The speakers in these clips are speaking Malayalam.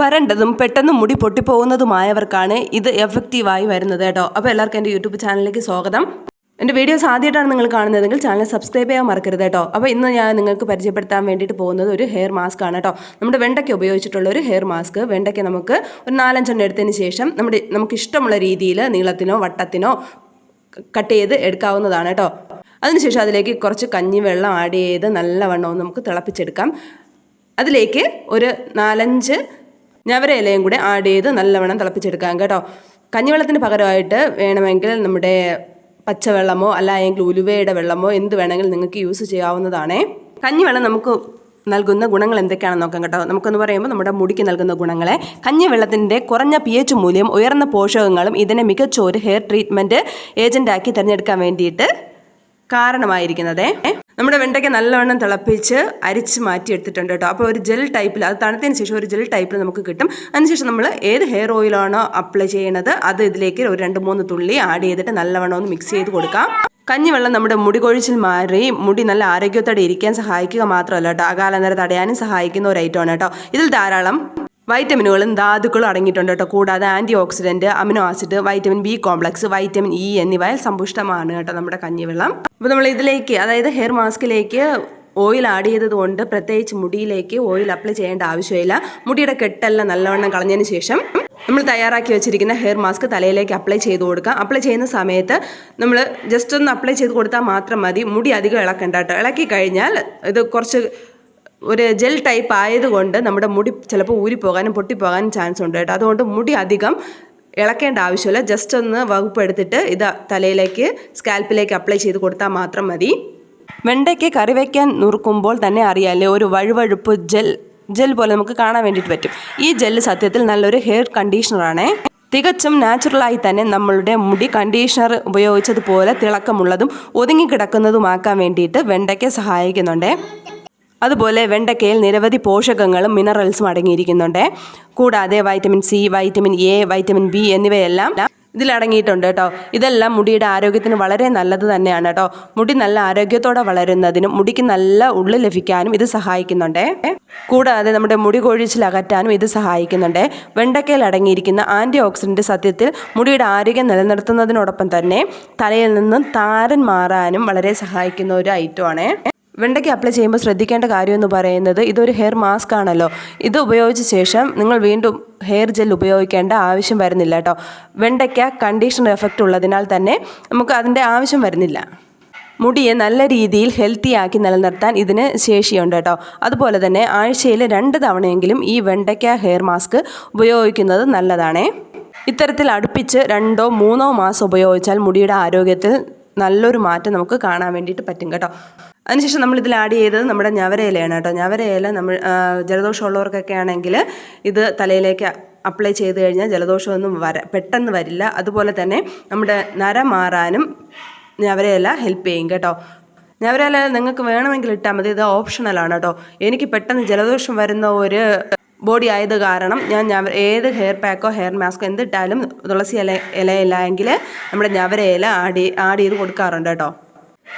വരണ്ടതും പെട്ടെന്ന് മുടി പൊട്ടിപ്പോകുന്നതുമായവർക്കാണ് ഇത് എഫക്റ്റീവായി വരുന്നത് കേട്ടോ. അപ്പോൾ എല്ലാവർക്കും എന്റെ യൂട്യൂബ് ചാനലിലേക്ക് സ്വാഗതം. എന്റെ വീഡിയോസ് ആദ്യമായിട്ടാണ് നിങ്ങൾ കാണുന്നതെങ്കിൽ ചാനൽ സബ്സ്ക്രൈബ് ചെയ്യാൻ മറക്കരുത് കേട്ടോ. അപ്പോൾ ഇന്ന് ഞാൻ നിങ്ങൾക്ക് പരിചയപ്പെടുത്താൻ വേണ്ടിയിട്ട് പോകുന്നത് ഒരു ഹെയർ മാസ്ക് ആണ് കേട്ടോ. നമ്മുടെ വെണ്ടയ്ക്ക് ഉപയോഗിച്ചിട്ടുള്ള ഒരു ഹെയർ മാസ്ക് വെണ്ടയ്ക്ക് നമുക്ക് ഒരു നാലഞ്ചെണ്ണം എടുത്തതിന് ശേഷം നമ്മുടെ നമുക്ക് ഇഷ്ടമുള്ള രീതിയിൽ നീളത്തിനോ വട്ടത്തിനോ കട്ട് ചെയ്ത് എടുക്കാവുന്നതാണ് കേട്ടോ. അതിനുശേഷം അതിലേക്ക് കുറച്ച് കഞ്ഞിവെള്ളം ആഡ് ചെയ്ത് നല്ലവണ്ണം നമുക്ക് തിളപ്പിച്ചെടുക്കാം. അതിലേക്ക് ഒരു നാലഞ്ച് ഞവര ഇലയും കൂടെ ആഡ് ചെയ്ത് നല്ലവണ്ണം തിളപ്പിച്ചെടുക്കാം കേട്ടോ. കഞ്ഞിവെള്ളത്തിന് പകരമായിട്ട് വേണമെങ്കിൽ നമ്മുടെ പച്ചവെള്ളമോ അല്ലായെങ്കിൽ ഉലുവയുടെ വെള്ളമോ എന്ത് വേണമെങ്കിലും നിങ്ങൾക്ക് യൂസ് ചെയ്യാവുന്നതാണേ. കഞ്ഞിവെള്ളം നമുക്ക് നൽകുന്ന ഗുണങ്ങൾ എന്തൊക്കെയാണെന്ന് നോക്കാം കേട്ടോ. നമുക്കെന്ന് പറയുമ്പോൾ നമ്മുടെ മുടിക്ക് നൽകുന്ന ഗുണങ്ങളെ. കഞ്ഞിവെള്ളത്തിന്റെ കുറഞ്ഞ പി എച്ച് മൂല്യം ഉയർന്ന പോഷകങ്ങളും ഇതിനെ മികച്ച ഒരു ഹെയർ ട്രീറ്റ്മെന്റ് ഏജന്റാക്കി തിരഞ്ഞെടുക്കാൻ വേണ്ടിയിട്ട് കാരണമായിരിക്കുന്നത്. നമ്മുടെ വെണ്ടയ്ക്ക നല്ലവണ്ണം തിളപ്പിച്ച് അരിച്ച് മാറ്റി എടുത്തിട്ടുണ്ട് കേട്ടോ. അപ്പോൾ ഒരു ജെൽ ടൈപ്പിൽ അത് തണുത്തതിന് ശേഷം ഒരു ജെൽ ടൈപ്പിൽ നമുക്ക് കിട്ടും. അതിനുശേഷം നമ്മൾ ഏത് ഹെയർ ഓയിലാണോ അപ്ലൈ ചെയ്യണത് അത് ഇതിലേക്ക് ഒരു രണ്ട് മൂന്ന് തുള്ളി ആഡ് ചെയ്തിട്ട് നല്ലവണ്ണം ഒന്ന് മിക്സ് ചെയ്ത് കൊടുക്കാം. കഞ്ഞിവെള്ളം നമ്മുടെ മുടി കൊഴിച്ചിൽ മാറി മുടി നല്ല ആരോഗ്യത്തോടെ ഇരിക്കാൻ സഹായിക്കുക മാത്രമല്ല കേട്ടോ. അകാലനര തടയാനും സഹായിക്കുന്ന ഒരു ഐറ്റമാണ് കേട്ടോ. ഇതിൽ ധാരാളം വൈറ്റമിനുകളും ധാതുക്കളും അടങ്ങിയിട്ടുണ്ട് കേട്ടോ. കൂടാതെ antioxidant amino acid vitamin B complex vitamin E എന്നിവയിൽ സമ്പുഷ്ടമാണ് കേട്ടോ നമ്മുടെ കഞ്ഞിവെള്ളം. അപ്പോൾ നമ്മൾ ഇതിലേക്ക് അതായത് ഹെയർ മാസ്കിലേക്ക് ഓയിൽ ആഡ് ചെയ്തത് കൊണ്ട് പ്രത്യേകിച്ച് മുടിയിലേക്ക് ഓയിൽ അപ്ലൈ ചെയ്യേണ്ട ആവശ്യമില്ല. മുടിയുടെ കെട്ടെല്ലാം നല്ലവണ്ണം കളഞ്ഞതിന് ശേഷം നമ്മൾ തയ്യാറാക്കി വെച്ചിരിക്കുന്ന ഹെയർ മാസ്ക് തലയിലേക്ക് അപ്ലൈ ചെയ്ത് കൊടുക്കാം അപ്ലൈ ചെയ്യുന്ന സമയത്ത് നമ്മൾ ജസ്റ്റ് ഒന്ന് അപ്ലൈ ചെയ്ത് കൊടുത്താൽ മാത്രം മതി. മുടി അധികം ഇളക്കണ്ട കേട്ടോ. ഇളക്കി കഴിഞ്ഞാൽ ഇത് കുറച്ച് ഒരു ജെൽ ടൈപ്പ് ആയതുകൊണ്ട് നമ്മുടെ മുടി ചിലപ്പോൾ ഊരിപ്പോകാനും പൊട്ടിപ്പോകാനും ചാൻസ് ഉണ്ട് കേട്ടോ. അതുകൊണ്ട് മുടി അധികം ഇളക്കേണ്ട ആവശ്യമില്ല. ജസ്റ്റ് ഒന്ന് വകുപ്പ് എടുത്തിട്ട് ഇത് തലയിലേക്ക് സ്കാൽപ്പിലേക്ക് അപ്ലൈ ചെയ്ത് കൊടുത്താൽ മാത്രം മതി. വെണ്ടയ്ക്ക് കറി വയ്ക്കാൻ നുറുക്കുമ്പോൾ തന്നെ അറിയാമല്ലേ ഒരു വഴുവഴുപ്പ് ജെൽ ജെൽ പോലെ നമുക്ക് കാണാൻ വേണ്ടിയിട്ട് പറ്റും. ഈ ജെല്ല് സത്യത്തിൽ നല്ലൊരു ഹെയർ കണ്ടീഷണറാണ് തികച്ചും നാച്ചുറലായി തന്നെ നമ്മളുടെ മുടി കണ്ടീഷണർ ഉപയോഗിച്ചതുപോലെ തിളക്കമുള്ളതും ഒതുങ്ങിക്കിടക്കുന്നതുമാക്കാൻ വേണ്ടിയിട്ട് വെണ്ടയ്ക്ക് സഹായിക്കുന്നുണ്ടേ. അതുപോലെ വെണ്ടയ്ക്കയിൽ നിരവധി പോഷകങ്ങളും മിനറൽസും അടങ്ങിയിരിക്കുന്നുണ്ട്. കൂടാതെ vitamin C vitamin A vitamin B എന്നിവയെല്ലാം ഇതിലടങ്ങിയിട്ടുണ്ട് കേട്ടോ. ഇതെല്ലാം മുടിയുടെ ആരോഗ്യത്തിന് വളരെ നല്ലത് തന്നെയാണ് കേട്ടോ. മുടി നല്ല ആരോഗ്യത്തോടെ വളരുന്നതിനും മുടിക്ക് നല്ല ഉള്ളു ലഭിക്കാനും ഇത് സഹായിക്കുന്നുണ്ട്. കൂടാതെ നമ്മുടെ മുടി കൊഴിച്ചിൽ അകറ്റാനും ഇത് സഹായിക്കുന്നുണ്ട്. വെണ്ടയ്ക്കയിൽ അടങ്ങിയിരിക്കുന്ന ആന്റി ഓക്സിഡന്റ് സത്യത്തിൽ മുടിയുടെ ആരോഗ്യം നിലനിർത്തുന്നതിനോടൊപ്പം തന്നെ തലയിൽ നിന്നും താരൻ മാറാനും വളരെ സഹായിക്കുന്ന ഒരു ഐറ്റമാണ് വെണ്ടയ്ക്ക് അപ്ലൈ ചെയ്യുമ്പോൾ ശ്രദ്ധിക്കേണ്ട കാര്യം എന്ന് പറയുന്നത് ഇതൊരു ഹെയർ മാസ്ക് ആണല്ലോ. ഇത് ഉപയോഗിച്ച ശേഷം നിങ്ങൾ വീണ്ടും ഹെയർ ജെൽ ഉപയോഗിക്കേണ്ട ആവശ്യം വരുന്നില്ല കേട്ടോ. വെണ്ടയ്ക്ക കണ്ടീഷണർ എഫക്റ്റ് ഉള്ളതിനാൽ തന്നെ നമുക്ക് അതിന്റെ ആവശ്യം വരുന്നില്ല. മുടിയെ നല്ല രീതിയിൽ ഹെൽത്തി ആക്കി നിലനിർത്താൻ ഇതിന് ശേഷിയുണ്ട് കേട്ടോ. അതുപോലെ തന്നെ ആഴ്ചയിൽ രണ്ട് തവണയെങ്കിലും ഈ വെണ്ടയ്ക്ക ഹെയർ മാസ്ക് ഉപയോഗിക്കുന്നത് നല്ലതാണേ. ഇത്തരത്തിൽ അടുപ്പിച്ച് രണ്ടോ മൂന്നോ മാസം ഉപയോഗിച്ചാൽ മുടിയുടെ ആരോഗ്യത്തിൽ നല്ലൊരു മാറ്റം നമുക്ക് കാണാൻ വേണ്ടിയിട്ട് പറ്റും കേട്ടോ. അതിനുശേഷം നമ്മൾ ഇതിൽ ആഡ് ചെയ്തത് നമ്മുടെ ഞവര ഇലയാണ് കേട്ടോ. ഞവര ഇല നമ്മൾ ജലദോഷമുള്ളവർക്കൊക്കെ ആണെങ്കിൽ ഇത് തലയിലേക്ക് അപ്ലൈ ചെയ്ത് കഴിഞ്ഞാൽ ജലദോഷമൊന്നും വര പെട്ടെന്ന് വരില്ല. അതുപോലെ തന്നെ നമ്മുടെ നര മാറാനും ഞവരയില ഹെൽപ്പ് ചെയ്യും കേട്ടോ. ഞവരയില നിങ്ങൾക്ക് വേണമെങ്കിൽ ഇട്ടാൽ മതി. ഇത് ഓപ്ഷണലാണ് കേട്ടോ. എനിക്ക് പെട്ടെന്ന് ജലദോഷം വരുന്ന ഒരു ബോഡി ആയത് കാരണം ഞാൻ ഞവ ഏത് ഹെയർ പാക്കോ ഹെയർ മാസ്കോ എന്തിട്ടാലും തുളസി ഇല ഇലയില്ല എങ്കിൽ നമ്മുടെ ഞവര ഇല ആഡ് ആഡ് ചെയ്ത് കൊടുക്കാറുണ്ട് കേട്ടോ.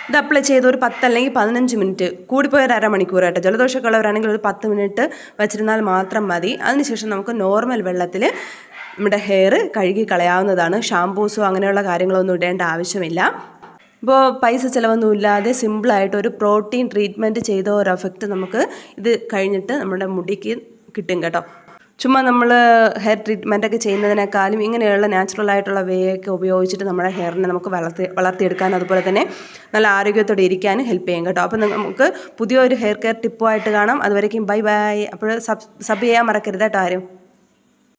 ഇത് അപ്ലൈ ചെയ്ത് ഒരു പത്ത് അല്ലെങ്കിൽ പതിനഞ്ച് മിനിറ്റ് കൂടിപ്പോയ ഒരു അരമണിക്കൂർ കേട്ടോ. ജലദോഷമുള്ളവരാണെങ്കിൽ ഒരു പത്ത് മിനിറ്റ് വെച്ചിരുന്നാൽ മാത്രം മതി. അതിനുശേഷം നമുക്ക് നോർമൽ വെള്ളത്തിൽ നമ്മുടെ ഹെയർ കഴുകി കളയാവുന്നതാണ്. ഷാംപൂസോ അങ്ങനെയുള്ള കാര്യങ്ങളൊന്നും ഇടേണ്ട ആവശ്യമില്ല. ഇപ്പോൾ പൈസ ചിലവൊന്നുമില്ലാതെ സിമ്പിളായിട്ട് ഒരു പ്രോട്ടീൻ ട്രീറ്റ്മെന്റ് ചെയ്ത ഒരു എഫക്റ്റ് നമുക്ക് ഇത് കഴിഞ്ഞിട്ട് നമ്മുടെ മുടിക്ക് കിട്ടും കേട്ടോ. ചുമ്മാ നമ്മൾ ഹെയർ ട്രീറ്റ്മെന്റ് ഒക്കെ ചെയ്യുന്നതിനേക്കാളും ഇങ്ങനെയുള്ള നാച്ചുറൽ ആയിട്ടുള്ള വേ ഒക്കെ ഉപയോഗിച്ചിട്ട് നമ്മുടെ ഹെയറിനെ നമുക്ക് വളർത്തി വളർത്തിയെടുക്കാൻ അതുപോലെ തന്നെ നല്ല ആരോഗ്യത്തോടെ ഇരിക്കാനും ഹെൽപ്പ് ചെയ്യും കേട്ടോ. അപ്പോൾ നമുക്ക് പുതിയൊരു ഹെയർ കെയർ ടിപ്പുമായിട്ട് കാണാം. അതുവരേക്കും ബൈ ബൈ അപ്പോൾ സബ് സബ് ചെയ്യാൻ മറക്കരുത് കേട്ടോ ആരും.